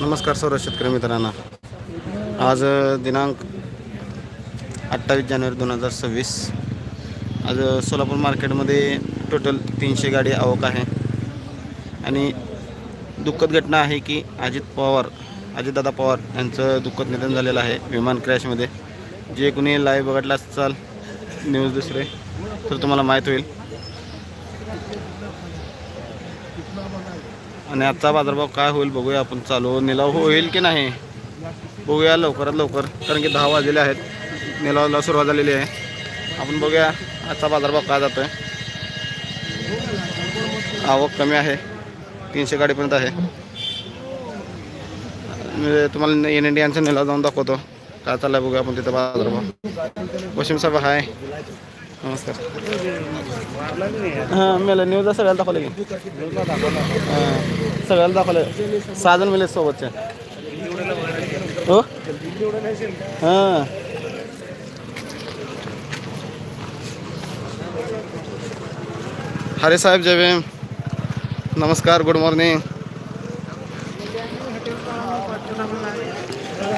नमस्कार सर्व शेतकरी मित्रांना. आज दिनांक अठ्ठावीस जानेवारी दोन हजार सव्वीस. आज सोलापूर मार्केटमध्ये टोटल तीनशे गाडी आवक आहे. आणि दुःखद घटना आहे की अजित पवार अजितदादा पवार यांचं दुःखद निधन झालेलं आहे विमान क्रॅशमध्ये. जे कोणी लाईव्ह बघितला असाल न्यूज दुसरे तर तुम्हाला माहीत होईल. आणि आजचा बाजारभाव काय होईल बघूया आपण चालू. निलाव होईल की नाही? बघूया लवकरात लवकर. कारण की दहा वाजलेले आहेत. निलावला सुरुवात झालेली आहे. आपण बघूया आजचा बाजारभाव काय जातो आहे आवक कमी आहे. तीनशे गाडीपर्यंत आहे. मी तुम्हाला एन इंडियनचा निलाव जाऊन दाखवतो. काय चाललं बघूया आपण तिथं बाजारभाव. वशिम साहेब हाय. नमस्कार. हां मेला न्यूजला सगळ्याला दाखवलं की. हां सगळ्याला दाखवलं. सहा जण मिळेल सोबतचे. हो? हां. हरे साहेब जय भीम. नमस्कार गुड मॉर्निंग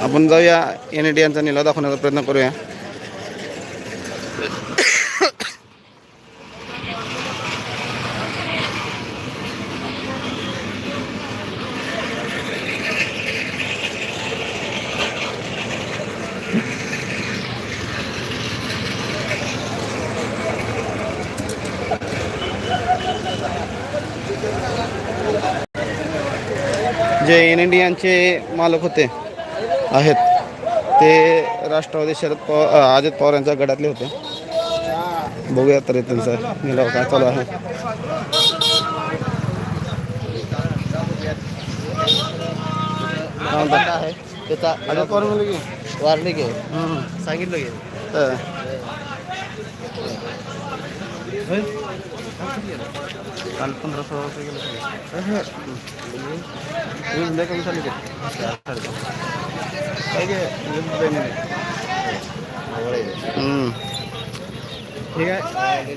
आपण जाऊया एन डी यांचा निलाव दाखवण्याचा प्रयत्न करूया. जे एन इंडियनचे मालक होते आहेत ते राष्ट्रवादी शरद पवार अजित पवार यांच्या गटातले होते बघूया तरी त्यांचा निलाव काय चालू आहे. आहे त्याचा अजित पवार वारले घे. सांगितलं घे. काल पंधरा सोळा रुपये गेले कमी चालू. ठीक आहे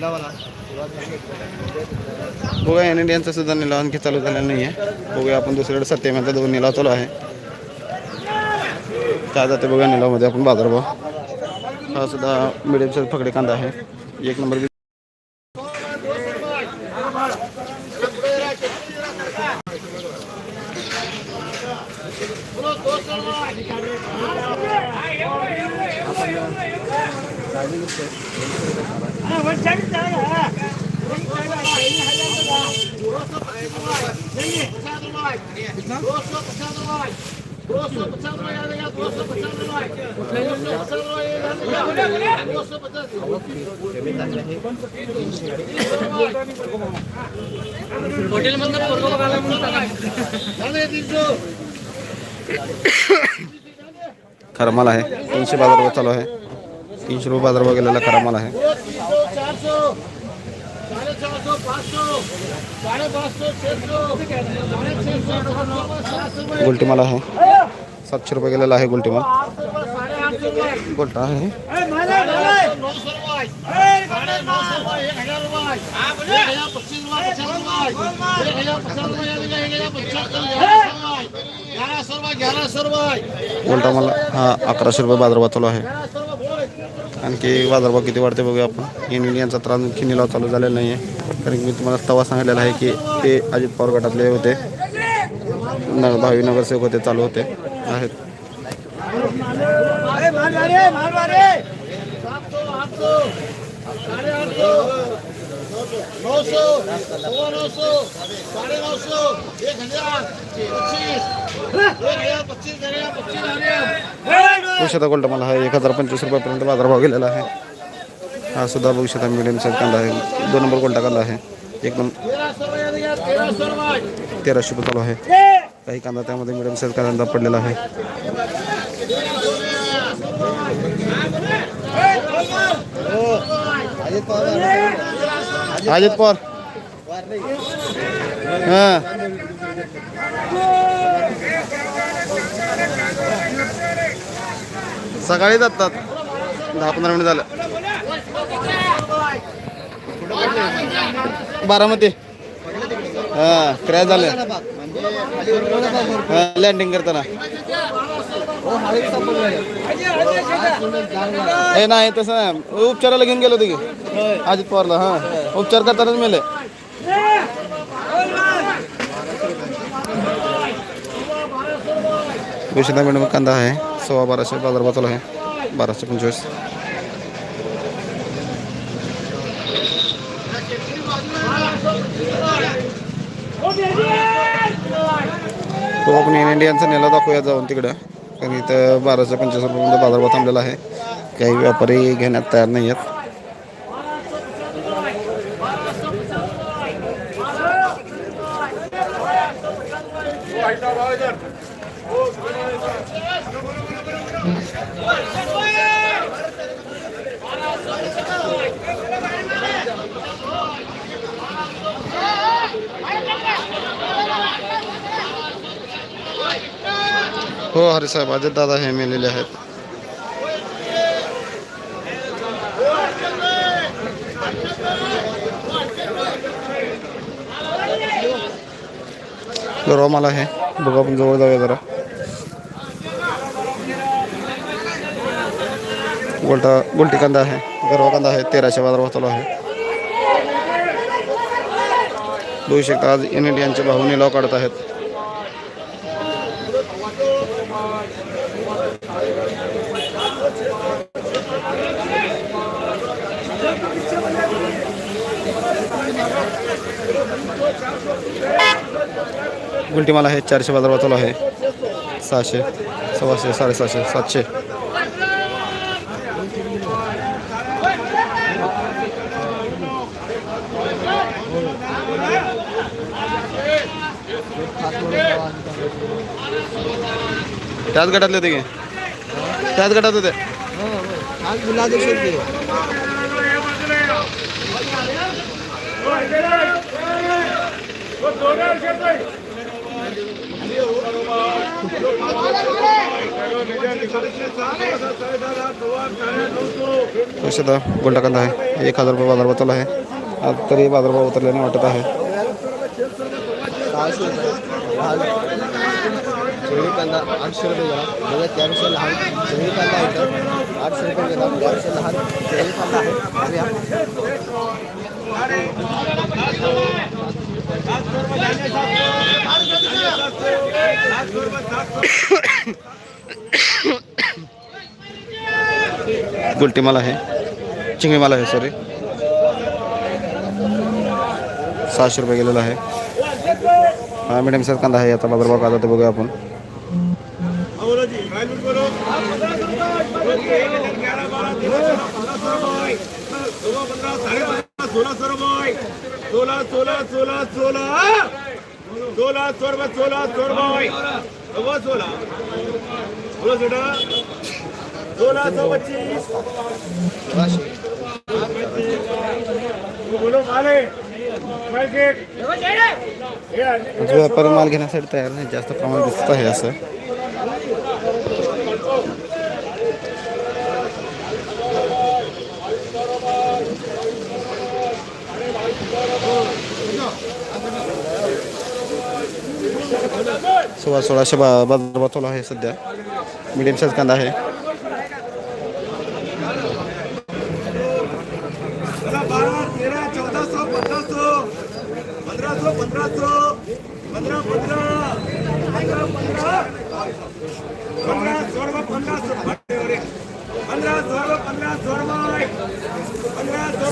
बघूया एन इंडियनचा सुद्धा निलाव आणखी चालू झालेला नाही आहे बघूया आपण दुसरीकडे सत्यमेचा दोन निलाव चालू आहे. काय जाते बघूया निलावमध्ये आपण बाजारभाव. हा सुद्धा मिडियम साईज फकडे कांदा आहे. एक नंबर बी- खरा माल आहे. तीनशे बाजारभाव चालू आहे. तीनशे रुपये बाजारभाव गेलेला खरा माल आहे. गुलटी माल आहे. सातशे रुपये गेलेला आहे गुलटी बोलता आहे बोलता मला हा अकराशे रुपये बाजारभाव चालू आहे. आणखी बाजारभाव किती वाढते बघूया आपण. इन इंडियनचा त्रास आणखी निलाव चालू झालेला नाही आहे कारण की मी तुम्हाला तवा सांगितलेला आहे की ते अजित पवार गटातले होते. भावी नगरसेवक होते चालू होते. आहेत. पुरुषाचा गोल्टा मला हा एक हजार पंचवीस रुपयापर्यंत बाजारभाव गेलेला आहे. हा सुद्धा बघू शकता मिडियम साईज कांदा आहे. दोन नंबर गोल्टा कांदा आहे? एकदम तेराशे रुपये चालू आहे. काही कांदा त्यामध्ये मिडियम साईज कांदा पडलेला आहे. अजित पवार. अजित पवार. हां. सकाळी जातात. दहा पंधरा मिनिट झालं. बारामती. हां क्रॅश झालं. लँडिंग करताना. हे नाही तसं नाही. उपचाराला घेऊन गेलो होते की? अजित पवारला हां. उपचार करतानाच मेले. विशेषतः मॅडम कांदा आहे. सव्वा बाराशे बाजार बाजूला आहे. बाराशे पंचवीस. तो आपण इंडियनचा नेला दाखवूया जाऊन तिकडं. कारण इथं बाराशे पंचवीस रुपयामध्ये बाजारभाव थांबलेला आहे. काही व्यापारी घेण्यात तयार नाही आहेत हो हरे साहेब अजित दादा हे मेलेले आहेत. गरवा माल आहे बघा आपण जवळ जाऊया जरा. गोलटा गोलटी कांदा आहे. गरवा कांदा आहे. तेराशे बाजार चालू आहे. बघू शकता आज एन इंडियनचे भाऊ निलाव काढत आहेत. गुंटी आहे चारशे बाजार चालू आहे. सहाशे सव्वाशे साडेसहाशे सातशे. त्याच गटातले होते की? त्याच गटात होते? आज गुलाब गोल्डा कांदा आहे. एक हजार रुपये बाजार बतवला आहे. आज तरी बाजारभाव उतरल्याने वाटत आहे. शेळी कांदा आठशे रुपये गेला लहान शेळी कांदा आहे आठशे रुपये गेला लहान शेळी कांदा आहे गुलटी माल आहे चिंगळी माल आहे सॉरी सहाशे रुपये गेलेला आहे हा मिडियम साईज कांदा आहे आता बाजारभाव कांदा तर बघूया आपण सोळा सोळा सोळा सोळा सोळा सोळा सौ रुपये सोळा सौ रुपये अगो सोळा बोलो सोळा सोळा सौ पच्चीस बोलो माले मार्केट जो व्यापारी माल घेण्यासाठी तयार नाही जास्त प्रमाणात दिसत आहे असं. सोळा सोळाशे बा बाजार चालू आहे सध्या. मिडियम साईज कांदा आहे.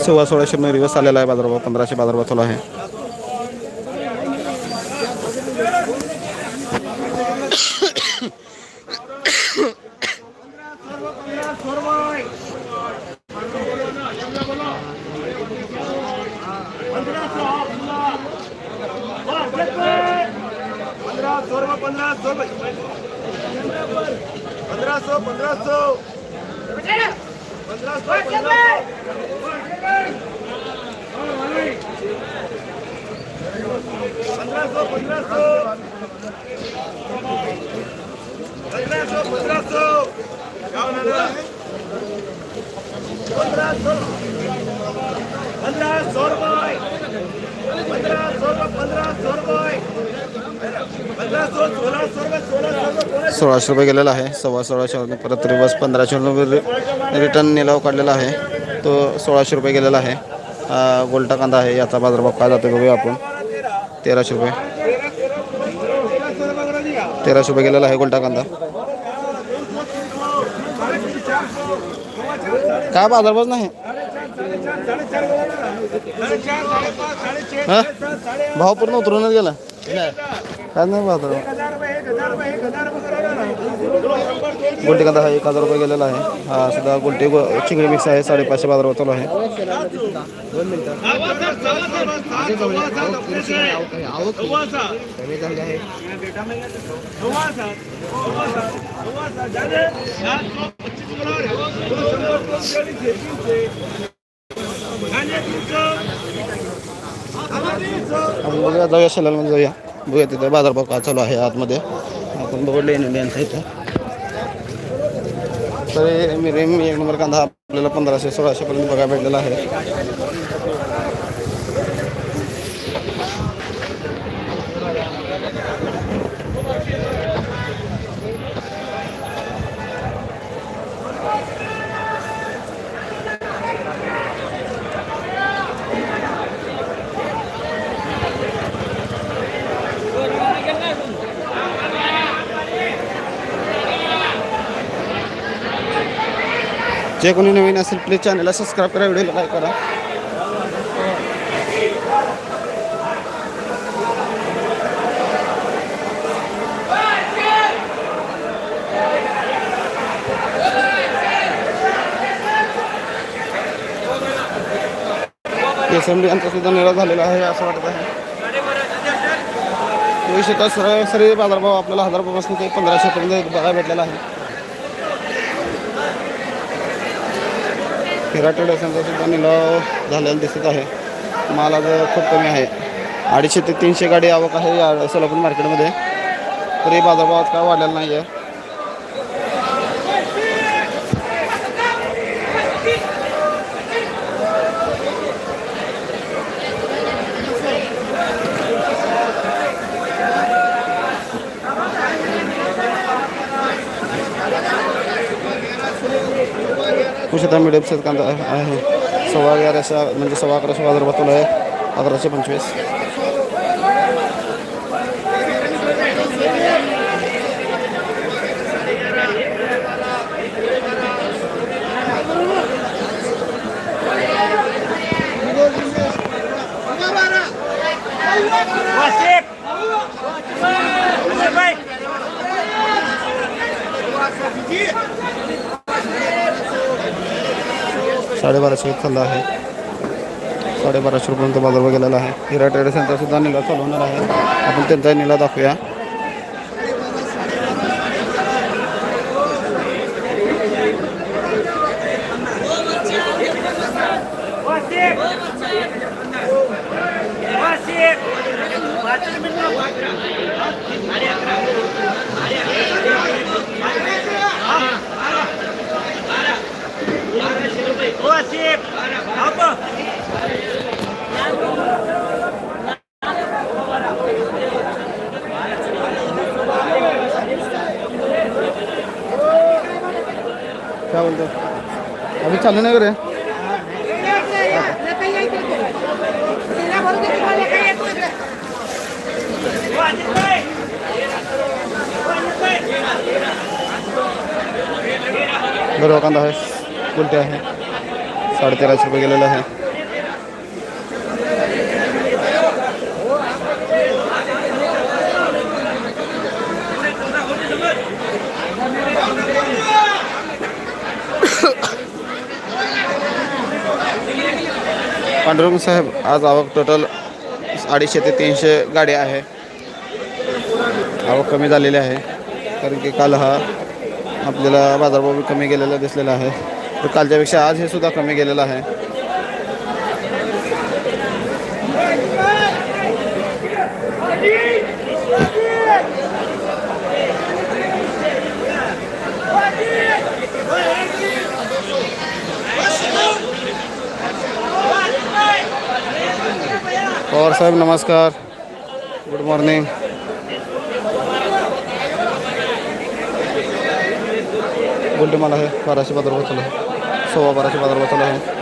सोळा सोळाशे रिवर्स आलेला आहे बाजारभाव. पंधराशे बाजारभाव आहे पंद्रह सौ रुपये पंद्रह सौ पंद्रह सौ रुपये पंद्रह सौ रुपये पंद्रह सौ पंद्रह सौ पंद्रह सौ पंद्रह सौ पंद्रह सौ पंद्रह सौ पंद्रह सौ क्या होना पंद्रह सौ पंद्रह सौ रुपये पंद्रह सौ रुपये पंद्रह सौ रुपये सोळाशे रुपये गेलेला आहे. सव्वा सोळाशे परत रिवर्स पंधराशे रुपये रिटर्न निलाव काढलेला आहे. तो सोळाशे रुपये गेलेला आहे. गोलटा कांदा आहे. याचा बाजारभाव काय जातो बघूया आपण. तेराशे रुपये. तेराशे रुपये गेलेला आहे गोलटा कांदा. काय बाजारभाव नाही? हा? भाव पूर्ण उतरूनच गेला. काय नाही बाजार. गुलटी कांदा हा एक हजार रुपये गेलेला आहे. हा सुद्धा गुलटी चिंगडी मिक्स आहे साडेपाचशे बाजार चालू आहे. आपण बघूया जाऊया शेलालमध्ये जाऊया. बघूया तिथे बाजारभाव काय चालू आहे आतमध्ये. आपण बघडले इंडियनचा इथं. तर मिरेम एक नंबर कांदा हा आपल्याला पंधराशे सोळाशेपर्यंत बघायला भेटलेला आहे. जे कोणी नवीन असेल प्लीज चॅनलला सबस्क्राईब करा व्हिडिओला लाईक करा. एस यांचा सुद्धा निळा झालेला आहे असं वाटत आहे. चोवीस तास सरासरी बाजारभाव आपल्याला हजार रुपयापासून ते पंधराशेपर्यंत बघायला भेटलेला आहे. हिरा ट्रेडर्सांचा सुद्धा निलाव झालेला दिसत आहे. माल आज खूप कमी आहे. अडीचशे ते तीनशे गाडी आवक आहे या सोलापूर मार्केटमध्ये. तरी बाजारभाव आज काय वाढलेला नाही आहे कुशता मिडियमचा कांदा आहे. सव्वा अकराशे म्हणजे सव्वा अकराशे बाजार बसवला आहे. अकराशे पंचवीस. साडेबाराशे चालला आहे. साडेबाराशे रुपयांचा बाजार गेलेला आहे. हिरा ट्रेड सेंटरसुद्धा निला चालवणार आहे. आपण त्यांचा निला दाखवूया. काय बोलते अभी चालू नहीं करे है कांदा आहे. साढ़े आहे. साडेतेराशे रुपये गेलेला आहे. पांडुरंग साहेब आज आवक टोटल अडीचशे ते तीनशे गाडी आहे. आवक कमी झालेली आहे. कारण की काल हा आपल्याला बाजारभाव कमी गेलेला दिसलेला आहे. तर कालच्यापेक्षा आज हे सुद्धा कमी गेलेलं आहे. पवार साहेब नमस्कार. गुड मॉर्निंग बोलते मला हे बाराशे पंधरा चालू आहे. सोळा बाराशे पंधरा चालू आहे.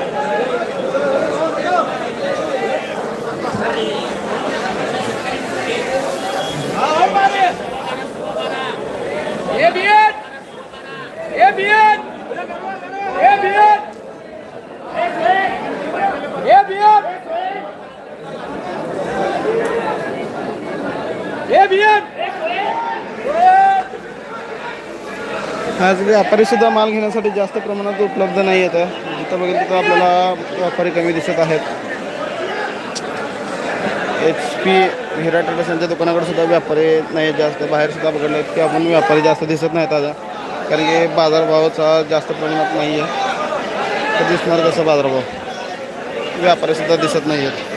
आज व्यापारीसुद्धा माल घेण्यासाठी जास्त प्रमाणात उपलब्ध नाही आहेत. जिथं बघेल तिथं आपल्याला व्यापारी कमी दिसत आहेत. एच पी हिरा ट्रेडर्स दुकानाकडे सुद्धा व्यापारी नाही जास्त. बाहेर सुद्धा बघितले की आपण व्यापारी जास्त दिसत नाहीत आता कारण की बाजारभावाचा जास्त प्रमाणात नाही आहे. तर दिसणार कसं बाजारभाव? व्यापारी सुद्धा दिसत नाही आहेत.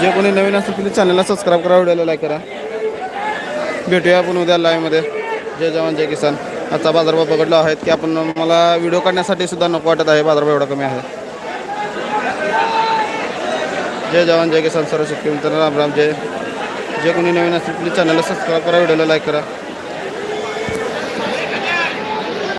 जे कोणी नवीन असतील तुम्ही चॅनलला सबस्क्राईब करा व्हिडिओला लाईक करा. भेटूया आपण उद्या लाईव्हमध्ये जय जवान जय किसान. आजचा बाजारभाव पकडला आहेत की आपण मला व्हिडिओ काढण्यासाठी सुद्धा नको वाटत आहे. बाजारभाव एवढा कमी आहे. जय जवान जय किसान. सर्व शेतकरी मित्रांनो राम राम. जय. जे कोणी नवीन असतील प्लीज चॅनलला सबस्क्राईब करा व्हिडिओला लाईक करा.